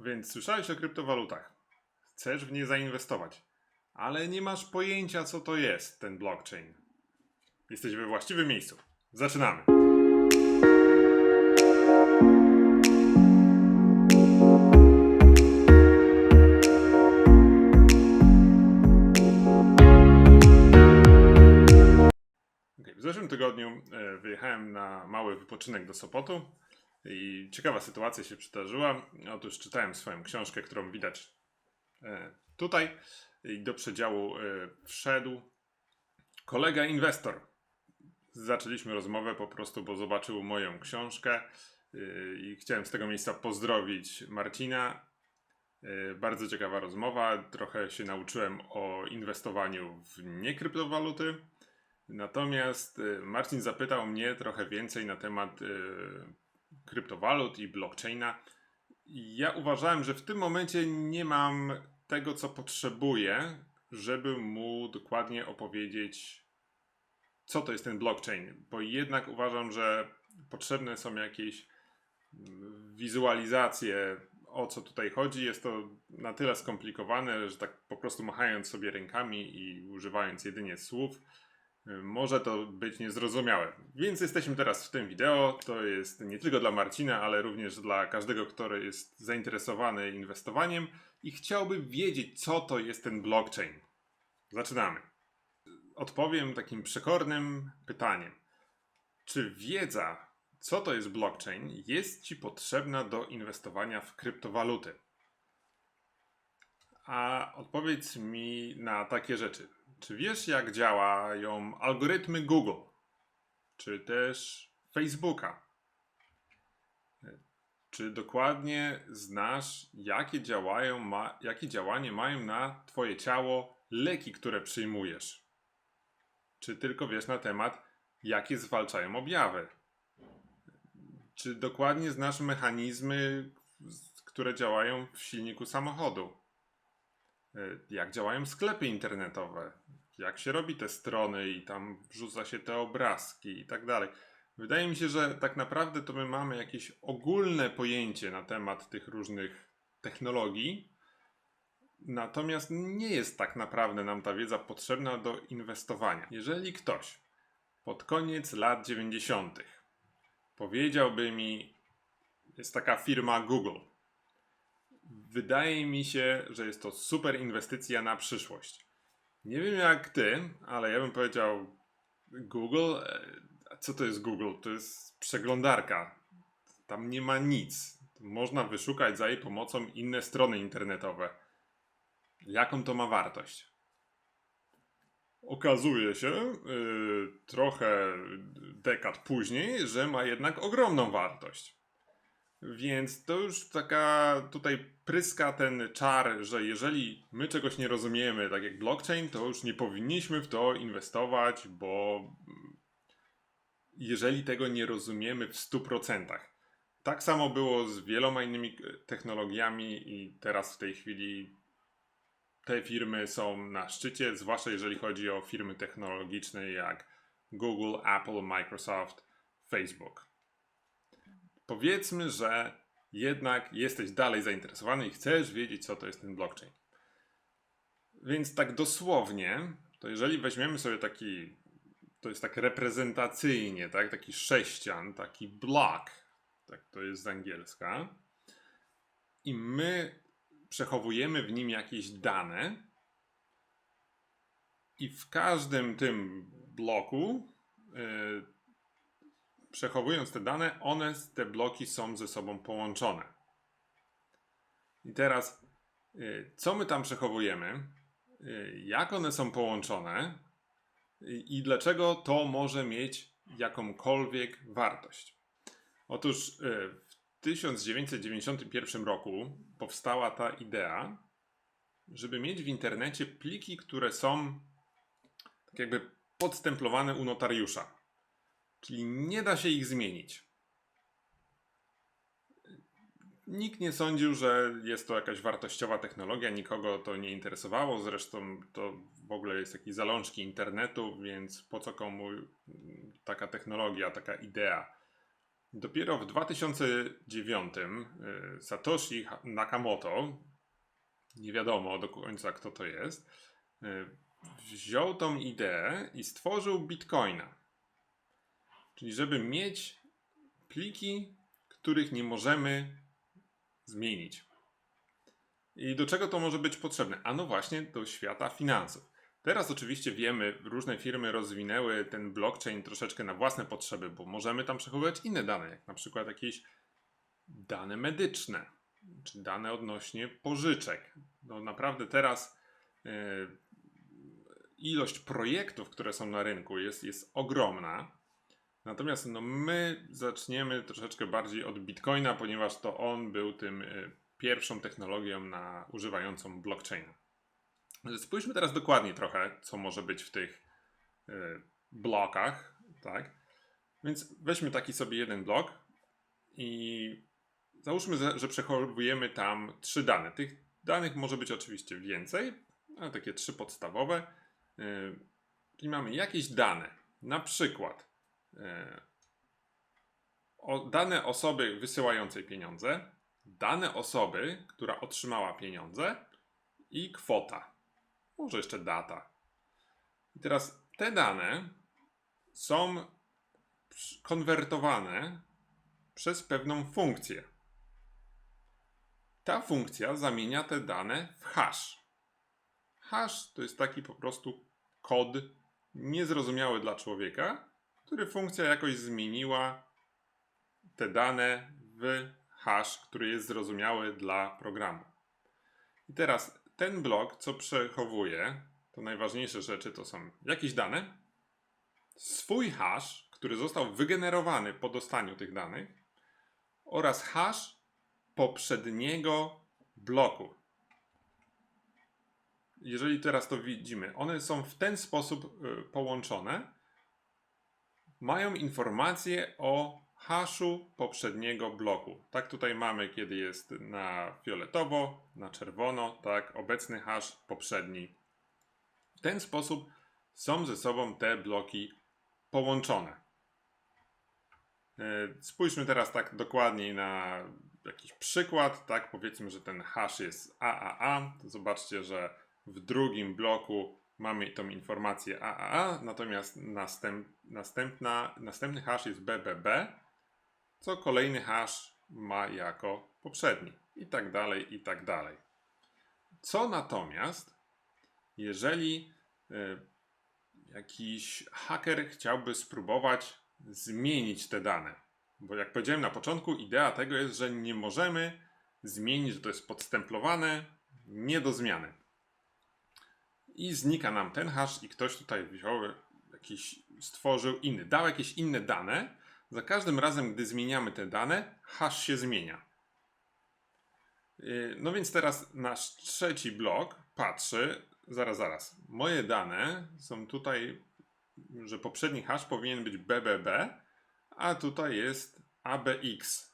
Więc słyszałeś o kryptowalutach. Chcesz w nie zainwestować, ale nie masz pojęcia, co to jest ten blockchain. Jesteś we właściwym miejscu. Zaczynamy. Okej, W zeszłym tygodniu e, wyjechałem na mały wypoczynek do Sopotu i ciekawa sytuacja się przydarzyła. Otóż czytałem swoją książkę, którą widać e, tutaj i do przedziału e, wszedł kolega inwestor. Zaczęliśmy rozmowę po prostu, bo zobaczył moją książkę e, i chciałem z tego miejsca pozdrowić Marcina. Bardzo ciekawa rozmowa. Trochę się nauczyłem o inwestowaniu w niekryptowaluty. Natomiast Marcin zapytał mnie trochę więcej na temat kryptowalut i blockchaina. Ja uważałem, że w tym momencie nie mam tego, co potrzebuję, żeby mu dokładnie opowiedzieć, co to jest ten blockchain, bo jednak uważam, że potrzebne są jakieś wizualizacje, o co tutaj chodzi. Jest to na tyle skomplikowane, że tak po prostu machając sobie rękami i używając jedynie słów, może to być niezrozumiałe. Więc jesteśmy teraz w tym wideo. To jest nie tylko dla Marcina, ale również dla każdego, kto jest zainteresowany inwestowaniem i chciałby wiedzieć, co to jest ten blockchain. Zaczynamy. Odpowiem takim przekornym pytaniem. Czy wiedza, co to jest blockchain, jest Ci potrzebna do inwestowania w kryptowaluty? A odpowiedz mi na takie rzeczy. Czy wiesz, jak działają algorytmy Google? Czy też Facebooka? Czy dokładnie znasz, jakie, działają ma, jakie działanie mają na Twoje ciało leki, które przyjmujesz? Czy tylko wiesz na temat, jakie zwalczają objawy? Czy dokładnie znasz mechanizmy, które działają w silniku samochodu? Jak działają sklepy internetowe, jak się robi te strony i tam wrzuca się te obrazki i tak dalej. Wydaje mi się, że tak naprawdę to my mamy jakieś ogólne pojęcie na temat tych różnych technologii, natomiast nie jest tak naprawdę nam ta wiedza potrzebna do inwestowania. Jeżeli ktoś pod koniec lat 90. powiedziałby mi, jest taka firma Google, wydaje mi się, że jest to super inwestycja na przyszłość. Nie wiem jak ty, ale ja bym powiedział Google. e, Co to jest Google? To jest przeglądarka. Tam nie ma nic. Można wyszukać za jej pomocą inne strony internetowe. Jaką to ma wartość? Okazuje się, yy, trochę dekad później, że ma jednak ogromną wartość. Więc to już taka tutaj pryska ten czar, że jeżeli my czegoś nie rozumiemy, tak jak blockchain, to już nie powinniśmy w to inwestować, bo jeżeli tego nie rozumiemy w 100%. Tak samo było z wieloma innymi e, technologiami i teraz w tej chwili te firmy są na szczycie, zwłaszcza jeżeli chodzi o firmy technologiczne jak Google, Apple, Microsoft, Facebook powiedzmy, że jednak jesteś dalej zainteresowany i chcesz wiedzieć, co to jest ten blockchain. Więc tak dosłownie, to jeżeli weźmiemy sobie taki, to jest tak reprezentacyjnie, tak, taki sześcian, taki block, tak to jest z angielska, i my przechowujemy w nim jakieś dane, i w każdym tym bloku yy, przechowując te dane, one, te bloki są ze sobą połączone. I teraz, y, co my tam przechowujemy, y, jak one są połączone i dlaczego to może mieć jakąkolwiek wartość. Otóż y, w 1991 roku powstała ta idea, żeby mieć w internecie pliki, które są tak jakby podstemplowane u notariusza. Czyli nie da się ich zmienić. Nikt nie sądził, że jest to jakaś wartościowa technologia, nikogo to nie interesowało. Zresztą to w ogóle jest jakiś zalążki internetu, więc po co komu taka technologia, taka idea. Dopiero w 2009 y, Satoshi Nakamoto, nie wiadomo do końca kto to jest, y, wziął tą ideę i stworzył bitcoina. Czyli żeby mieć pliki, których nie możemy zmienić. I do czego to może być potrzebne? A no właśnie do świata finansów. Teraz oczywiście wiemy, różne firmy rozwinęły ten blockchain troszeczkę na własne potrzeby, bo możemy tam przechowywać inne dane, jak na przykład jakieś dane medyczne, czy dane odnośnie pożyczek. No naprawdę teraz yy, ilość projektów, które są na rynku jest, jest ogromna. Natomiast no, my zaczniemy troszeczkę bardziej od Bitcoina, ponieważ to on był tym y, pierwszą technologią na używającą blockchaina. Spójrzmy teraz dokładnie trochę, co może być w tych y, blokach, tak? Więc weźmy taki sobie jeden blok i załóżmy, że przechowujemy tam trzy dane. Tych danych może być oczywiście więcej, ale takie trzy podstawowe. Czyli mamy jakieś dane, na przykład dane osoby wysyłającej pieniądze, dane osoby, która otrzymała pieniądze i kwota. Może jeszcze data. I teraz te dane są konwertowane przez pewną funkcję. Ta funkcja zamienia te dane w hash. Hash to jest taki po prostu kod niezrozumiały dla człowieka, który funkcja jakoś zmieniła te dane w hash, który jest zrozumiały dla programu. I teraz ten blok, co przechowuje, to najważniejsze rzeczy to są jakieś dane, swój hash, który został wygenerowany po dostaniu tych danych oraz hash poprzedniego bloku. Jeżeli teraz to widzimy, one są w ten sposób y, połączone, mają informacje o haszu poprzedniego bloku. Tak tutaj mamy, kiedy jest na fioletowo, na czerwono, tak, obecny hash, poprzedni. W ten sposób są ze sobą te bloki połączone. E, spójrzmy teraz tak dokładniej na jakiś przykład, tak, powiedzmy, że ten hash jest AAA, to zobaczcie, że w drugim bloku mamy tą informację AAA, natomiast następ, następna, następny hash jest BBB, co kolejny hash ma jako poprzedni i tak dalej, i tak dalej. Co natomiast, jeżeli y, jakiś haker chciałby spróbować zmienić te dane? Bo jak powiedziałem na początku, idea tego jest, że nie możemy zmienić, że to jest podstemplowane, nie do zmiany i znika nam ten hash i ktoś tutaj wziął jakiś, stworzył inny, dał jakieś inne dane. Za każdym razem, gdy zmieniamy te dane, hash się zmienia. Yy, no więc teraz nasz trzeci blok patrzy, zaraz, zaraz, moje dane są tutaj, że poprzedni hash powinien być BBB, a tutaj jest ABX,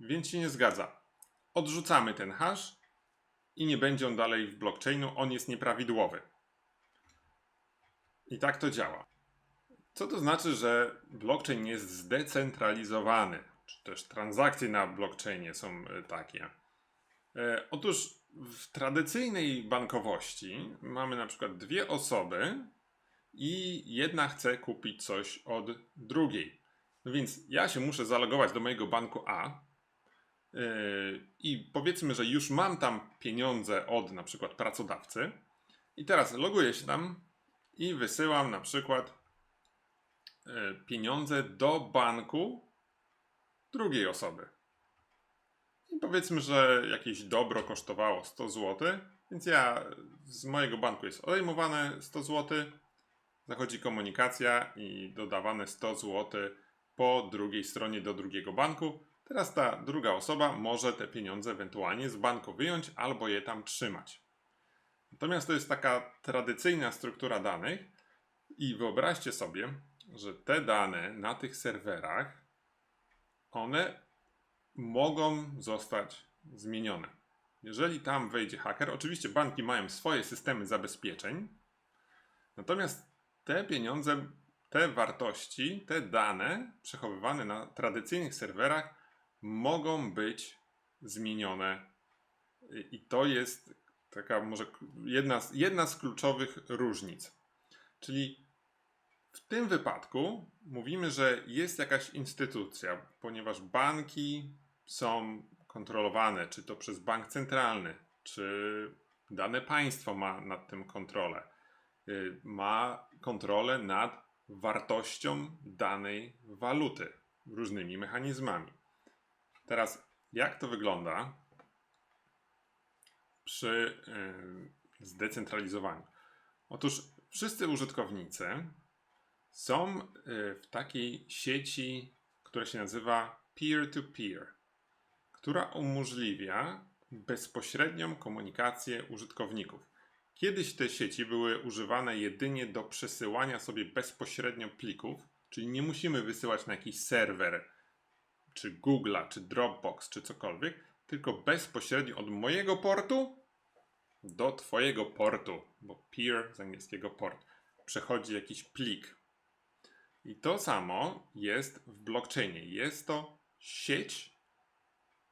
więc się nie zgadza. Odrzucamy ten hash i nie będzie on dalej w blockchainu, on jest nieprawidłowy. I tak to działa. Co to znaczy, że blockchain jest zdecentralizowany? Czy też transakcje na blockchainie są e, takie? E, otóż w tradycyjnej bankowości mamy na przykład dwie osoby i jedna chce kupić coś od drugiej. No więc ja się muszę zalogować do mojego banku A i powiedzmy, że już mam tam pieniądze od na przykład pracodawcy i teraz loguję się tam i wysyłam na przykład e, pieniądze do banku drugiej osoby. I powiedzmy, że jakieś dobro kosztowało 100 zł, więc ja z mojego banku jest odejmowane 100 zł, zachodzi komunikacja i dodawane 100 zł po drugiej stronie do drugiego banku. Teraz ta druga osoba może te pieniądze ewentualnie z banku wyjąć albo je tam trzymać. Natomiast to jest taka tradycyjna struktura danych i wyobraźcie sobie, że te dane na tych serwerach, one mogą zostać zmienione. Jeżeli tam wejdzie haker, oczywiście banki mają swoje systemy zabezpieczeń, natomiast te pieniądze te wartości, te dane przechowywane na tradycyjnych serwerach mogą być zmienione. I- to jest taka może jedna z, jedna z kluczowych różnic. Czyli w tym wypadku mówimy, że jest jakaś instytucja, ponieważ banki są kontrolowane, czy to przez bank centralny, czy dane państwo ma nad tym kontrolę. Y, Ma kontrolę nad wartością danej waluty różnymi mechanizmami. Teraz, jak to wygląda przy y, zdecentralizowaniu? Otóż wszyscy użytkownicy są y, w takiej sieci, która się nazywa peer-to-peer, która umożliwia bezpośrednią komunikację użytkowników. Kiedyś te sieci były używane jedynie do przesyłania sobie bezpośrednio plików, czyli nie musimy wysyłać na jakiś serwer, czy Google'a, czy Dropbox, czy cokolwiek, tylko bezpośrednio od mojego portu do Twojego portu, bo peer z angielskiego port, przechodzi jakiś plik. I to samo jest w blockchainie. Jest to sieć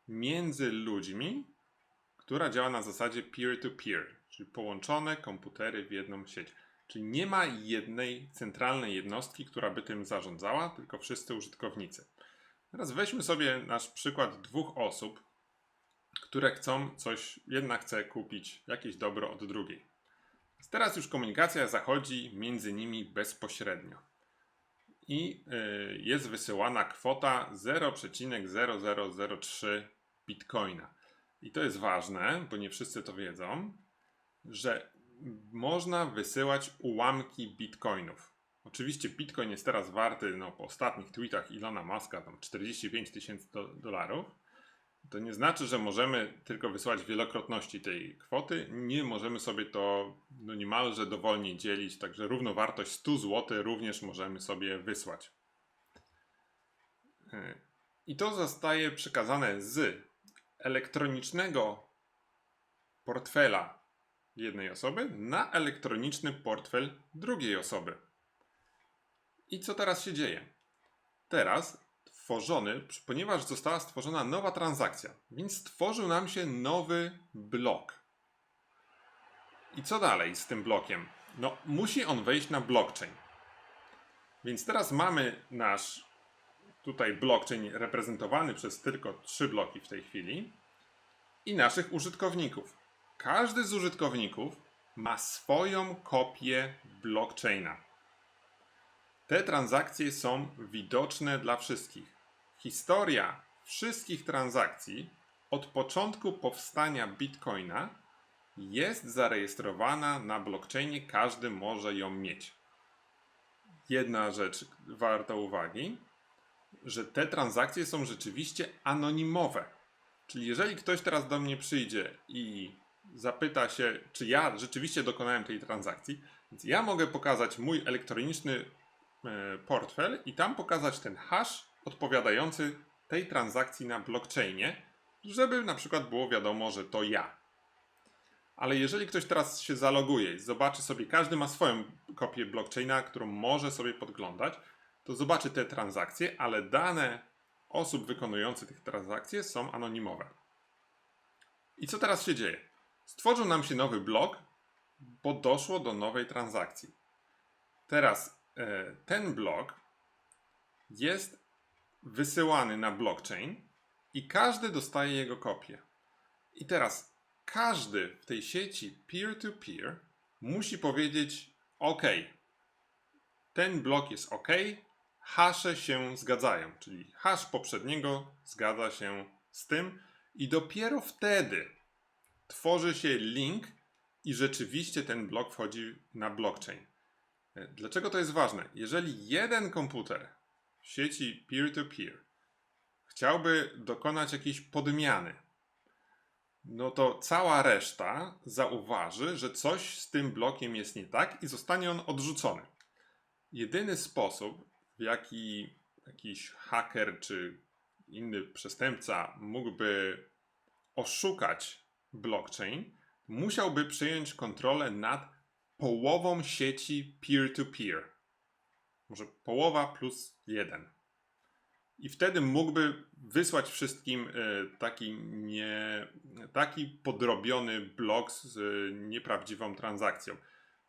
między ludźmi, która działa na zasadzie peer-to-peer, czyli połączone komputery w jedną sieć. Czyli nie ma jednej centralnej jednostki, która by tym zarządzała, tylko wszyscy użytkownicy. Teraz weźmy sobie nasz przykład dwóch osób, które chcą coś, jedna chce kupić jakieś dobro od drugiej. Teraz już komunikacja zachodzi między nimi bezpośrednio. I y, jest wysyłana kwota 0,0003 bitcoina. I to jest ważne, bo nie wszyscy to wiedzą, że można wysyłać ułamki bitcoinów. Oczywiście bitcoin jest teraz warty, no po ostatnich tweetach Ilona Muska, tam 45 tysięcy do, dolarów. To nie znaczy, że możemy tylko wysyłać wielokrotności tej kwoty. Nie możemy sobie to no niemalże dowolnie dzielić, także równowartość 100 zł również możemy sobie wysłać. Yy, I to zostaje przekazane z elektronicznego portfela jednej osoby na elektroniczny portfel drugiej osoby. I co teraz się dzieje? Teraz tworzony, ponieważ została stworzona nowa transakcja, więc stworzył nam się nowy blok. I co dalej z tym blokiem? No, musi on wejść na blockchain. Więc teraz mamy nasz tutaj blockchain reprezentowany przez tylko trzy bloki w tej chwili i naszych użytkowników. Każdy z użytkowników ma swoją kopię blockchaina. Te transakcje są widoczne dla wszystkich. Historia wszystkich transakcji od początku powstania Bitcoina jest zarejestrowana na blockchainie, każdy może ją mieć. Jedna rzecz warta uwagi, że te transakcje są rzeczywiście anonimowe. Czyli jeżeli ktoś teraz do mnie przyjdzie i zapyta się, czy ja rzeczywiście dokonałem tej transakcji, więc ja mogę pokazać mój elektroniczny portfel i tam pokazać ten hash odpowiadający tej transakcji na blockchainie, żeby na przykład było wiadomo, że to ja. Ale jeżeli ktoś teraz się zaloguje i zobaczy sobie, każdy ma swoją kopię blockchaina, którą może sobie podglądać, to zobaczy te transakcje, ale dane osób wykonujących tych transakcje są anonimowe. I co teraz się dzieje? Stworzył nam się nowy blok, bo doszło do nowej transakcji. Teraz e, ten blok jest wysyłany na blockchain i każdy dostaje jego kopię. I teraz każdy w tej sieci peer-to-peer musi powiedzieć: OK, ten blok jest OK, hasze się zgadzają, czyli hash poprzedniego zgadza się z tym, i dopiero wtedy tworzy się link i rzeczywiście ten blok wchodzi na blockchain. Dlaczego to jest ważne? Jeżeli jeden komputer w sieci peer-to-peer chciałby dokonać jakiejś podmiany, no to cała reszta zauważy, że coś z tym blokiem jest nie tak i zostanie on odrzucony. Jedyny sposób, w jaki jakiś haker czy inny przestępca mógłby oszukać blockchain, musiałby przejąć kontrolę nad połową sieci peer-to-peer. może połowa plus jeden. I wtedy mógłby wysłać wszystkim e, taki, nie, taki podrobiony blok z e, nieprawdziwą transakcją,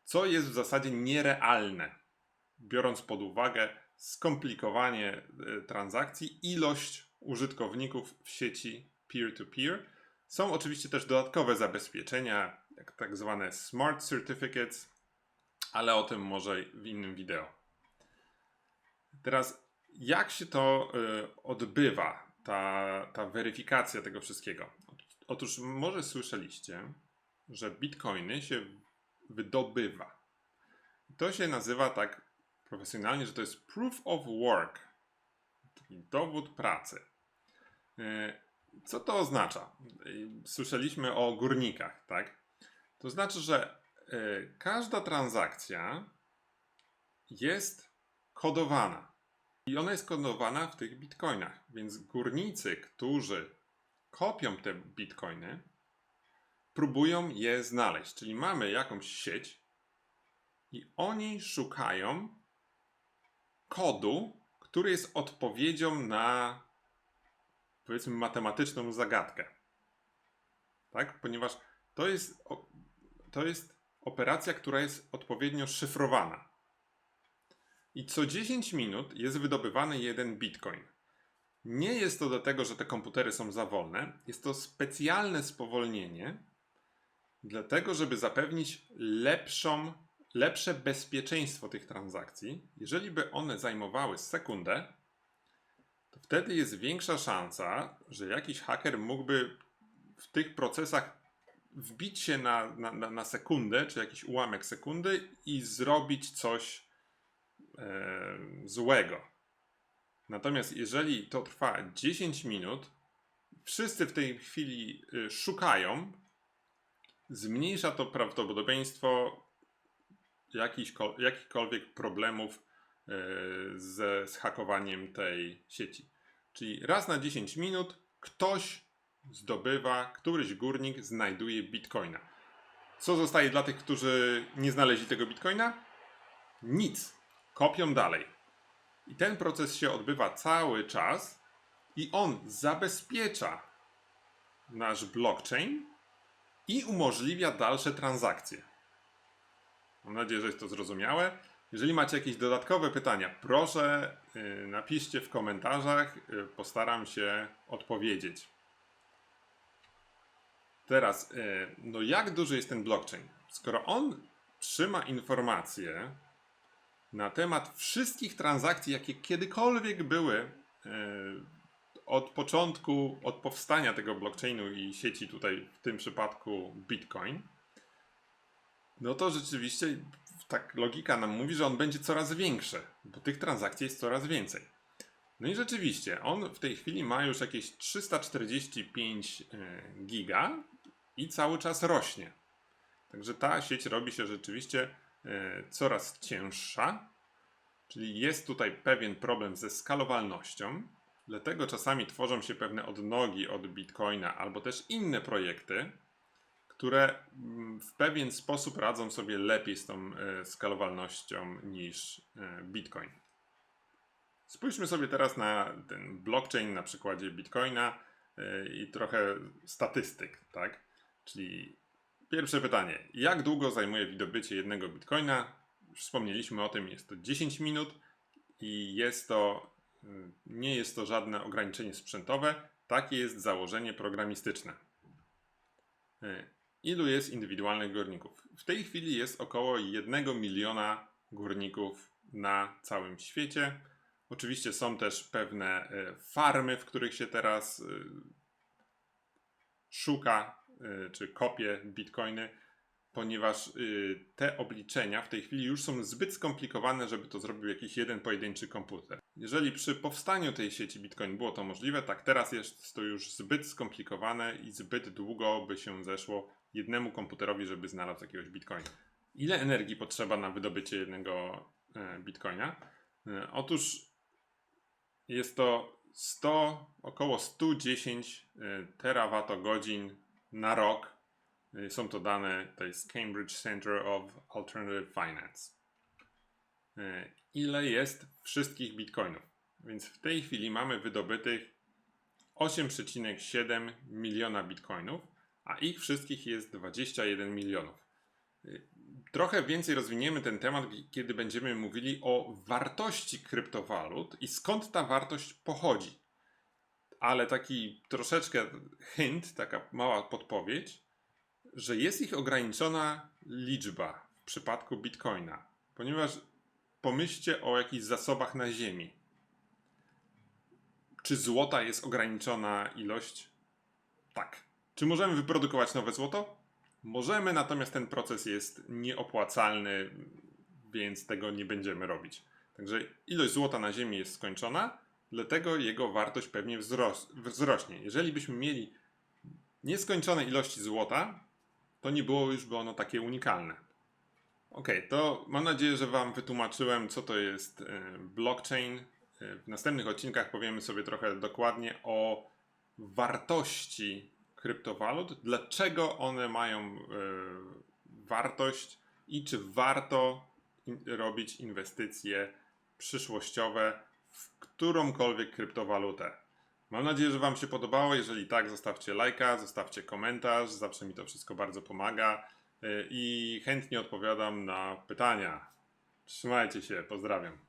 co jest w zasadzie nierealne, biorąc pod uwagę skomplikowanie e, transakcji, ilość użytkowników w sieci peer-to-peer. Są oczywiście też dodatkowe zabezpieczenia, jak tak zwane smart certificates, ale o tym może w innym wideo. Teraz jak się to y, odbywa, ta, ta weryfikacja tego wszystkiego? Otóż może słyszeliście, że bitcoiny się wydobywa. To się nazywa tak profesjonalnie, że to jest proof of work, taki dowód pracy. Y, co to oznacza? Y, słyszeliśmy o górnikach, tak? To znaczy, że każda transakcja jest kodowana. I ona jest kodowana w tych bitcoinach. Więc górnicy, którzy kopią te bitcoiny, próbują je znaleźć. Czyli mamy jakąś sieć i oni szukają kodu, który jest odpowiedzią na powiedzmy matematyczną zagadkę. Tak? Ponieważ to jest, to jest operacja, która jest odpowiednio szyfrowana. I co 10 minut jest wydobywany jeden bitcoin. Nie jest to dlatego, że te komputery są za wolne, jest to specjalne spowolnienie, dlatego, żeby zapewnić lepszą, lepsze bezpieczeństwo tych transakcji. Jeżeli by one zajmowały sekundę, to wtedy jest większa szansa, że jakiś haker mógłby w tych procesach wbić się na, na, na sekundę, czy jakiś ułamek sekundy i zrobić coś e, złego. Natomiast jeżeli to trwa 10 minut, wszyscy w tej chwili y, szukają, zmniejsza to prawdopodobieństwo jakichkolwiek problemów e, ze zhakowaniem tej sieci. Czyli raz na 10 minut ktoś zdobywa, któryś górnik znajduje bitcoina. Co zostaje dla tych, którzy nie znaleźli tego bitcoina? Nic kopią dalej. I ten proces się odbywa cały czas i on zabezpiecza nasz blockchain i umożliwia dalsze transakcje. Mam nadzieję, że jest to zrozumiałe. Jeżeli macie jakieś dodatkowe pytania, proszę yy, napiszcie w komentarzach, yy, postaram się odpowiedzieć. Teraz, yy, no jak duży jest ten blockchain? Skoro on trzyma informacje na temat wszystkich transakcji, jakie kiedykolwiek były e, od początku, od powstania tego blockchainu i sieci tutaj, w tym przypadku Bitcoin, no to rzeczywiście tak logika nam mówi, że on będzie coraz większy, bo tych transakcji jest coraz więcej. No i rzeczywiście, on w tej chwili ma już jakieś 345 e, giga i cały czas rośnie. Także ta sieć robi się rzeczywiście E, coraz cięższa, czyli jest tutaj pewien problem ze skalowalnością. Dlatego czasami tworzą się pewne odnogi od Bitcoina albo też inne projekty, które mm, w pewien sposób radzą sobie lepiej z tą e, skalowalnością niż e, Bitcoin. Spójrzmy sobie teraz na ten blockchain na przykładzie Bitcoina i trochę statystyk, tak? Czyli Pierwsze pytanie. Jak długo zajmuje wydobycie jednego bitcoina? Już wspomnieliśmy o tym, jest to 10 minut i jest to, y, nie jest to żadne ograniczenie sprzętowe. Takie jest założenie programistyczne. Y, ilu jest indywidualnych górników? W tej chwili jest około 1 miliona górników na całym świecie. Oczywiście są też pewne y, farmy, w których się teraz szuka czy kopie bitcoiny, ponieważ y, te obliczenia w tej chwili już są zbyt skomplikowane, żeby to zrobił jakiś jeden pojedynczy komputer. Jeżeli przy powstaniu tej sieci Bitcoin było to możliwe, tak teraz jest to już zbyt skomplikowane i zbyt długo by się zeszło jednemu komputerowi, żeby znalazł jakiegoś Bitcoina. Ile energii potrzeba na wydobycie jednego e, Bitcoina? E, otóż jest to 100, około 110 e, terawatogodzin na rok. Y, są to dane to jest Cambridge Center of Alternative Finance. e, ile jest wszystkich bitcoinów. Więc w tej chwili mamy wydobytych 8,7 miliona bitcoinów, a ich wszystkich jest 21 milionów. Y, Trochę więcej rozwiniemy ten temat, kiedy będziemy mówili o wartości kryptowalut i skąd ta wartość pochodzi. Ale taki troszeczkę hint, taka mała podpowiedź, że jest ich ograniczona liczba w przypadku bitcoina, ponieważ pomyślcie o jakichś zasobach na Ziemi. Czy złota jest ograniczona ilość? Tak. Czy możemy wyprodukować nowe złoto? Możemy, natomiast ten proces jest nieopłacalny, więc tego nie będziemy robić. Także ilość złota na Ziemi jest skończona, dlatego jego wartość pewnie wzros- wzrośnie. Jeżeli byśmy mieli nieskończone ilości złota, to nie było już by ono takie unikalne. Ok, to mam nadzieję, że Wam wytłumaczyłem, co to jest e, blockchain. E, W następnych odcinkach powiemy sobie trochę dokładnie o wartości kryptowalut, dlaczego one mają e, wartość i czy warto robić inwestycje przyszłościowe w którąkolwiek kryptowalutę. Mam nadzieję, że Wam się podobało. Jeżeli tak, zostawcie lajka, zostawcie komentarz. Zawsze mi to wszystko bardzo pomaga y, i chętnie odpowiadam na pytania. Trzymajcie się, pozdrawiam.